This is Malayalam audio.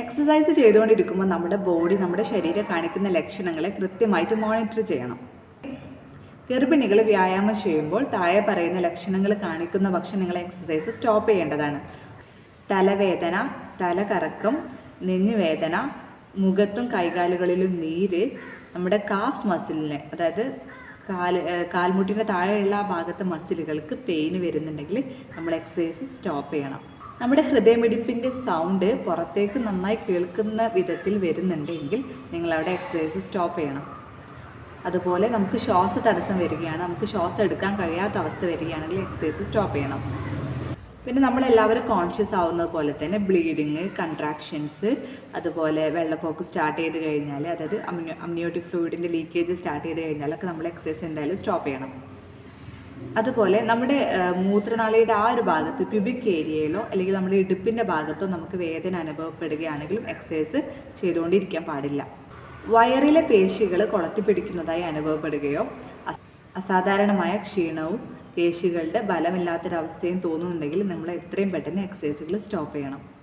എക്സസൈസ് ചെയ്തുകൊണ്ടിരിക്കുമ്പോൾ നമ്മുടെ ബോഡി നമ്മുടെ ശരീരം കാണിക്കുന്ന ലക്ഷണങ്ങളെ കൃത്യമായിട്ട് മോണിറ്റർ ചെയ്യണം. ഗർഭിണികൾ വ്യായാമം ചെയ്യുമ്പോൾ താഴെ പറയുന്ന ലക്ഷണങ്ങൾ കാണിക്കുന്ന ഭക്ഷണങ്ങൾ എക്സസൈസ് സ്റ്റോപ്പ് ചെയ്യേണ്ടതാണ്. തലവേദന തലകറക്കം നെഞ്ഞുവേദന മുഖത്തും കൈകാലുകളിലും നീര് നമ്മുടെ കാഫ് മസിലിനെ അതായത് കാൽ കാൽമുട്ടിന്റെ താഴെയുള്ള ഭാഗത്തെ മസിലുകൾക്ക് പെയിൻ വരുന്നുണ്ടെങ്കിൽ നമ്മൾ എക്സസൈസ് സ്റ്റോപ്പ് ചെയ്യണം. നമ്മുടെ ഹൃദയമിടിപ്പിന്റെ സൗണ്ട് പുറത്തേക്ക് നന്നായി കേൾക്കുന്ന വിധത്തിൽ വരുന്നുണ്ടെങ്കിൽ നിങ്ങൾ അവിടെ എക്സസൈസ് സ്റ്റോപ്പ് ചെയ്യണം. അതുപോലെ നമുക്ക് ശ്വാസ തടസ്സം വരികയാണ്. നമുക്ക് ശ്വാസം എടുക്കാൻ കഴിയാത്ത അവസ്ഥ വരികയാണെങ്കിൽ എക്സസൈസ് സ്റ്റോപ്പ് ചെയ്യണം. പിന്നെ നമ്മളെല്ലാവരും കോൺഷ്യസ് ആവുന്നത് പോലെ തന്നെ ബ്ലീഡിങ് കൺട്രാക്ഷൻസ് അതുപോലെ വെള്ളപ്പൊക്കം സ്റ്റാർട്ട് ചെയ്ത് കഴിഞ്ഞാൽ അതായത് അമ്നിയോ അമ്നിയോട്ടിക് ഫ്ലൂയിഡിന്റെ ലീക്കേജ് സ്റ്റാർട്ട് ചെയ്ത് കഴിഞ്ഞാലൊക്കെ നമ്മൾ എക്സസൈസ് എന്തായാലും സ്റ്റോപ്പ് ചെയ്യണം. അതുപോലെ നമ്മുടെ മൂത്രനാളിയുടെ ആ ഒരു ഭാഗത്ത് പ്യൂബിക് ഏരിയയിലോ അല്ലെങ്കിൽ നമ്മുടെ ഇടുപ്പിന്റെ ഭാഗത്തോ നമുക്ക് വേദന അനുഭവപ്പെടുകയാണെങ്കിലും എക്സസൈസ് ചെയ്തുകൊണ്ടിരിക്കാൻ പാടില്ല. വയറിലെ പേശികൾ കൊളത്തി പിടിക്കുന്നതായി അനുഭവപ്പെടുകയോ അസ- അസാധാരണമായ ക്ഷീണവും പേശികളുടെ ബലമില്ലാത്തൊരവസ്ഥയും തോന്നുന്നുണ്ടെങ്കിൽ നമ്മൾ എത്രയും പെട്ടെന്ന് എക്സസൈസുകൾ സ്റ്റോപ്പ് ചെയ്യണം.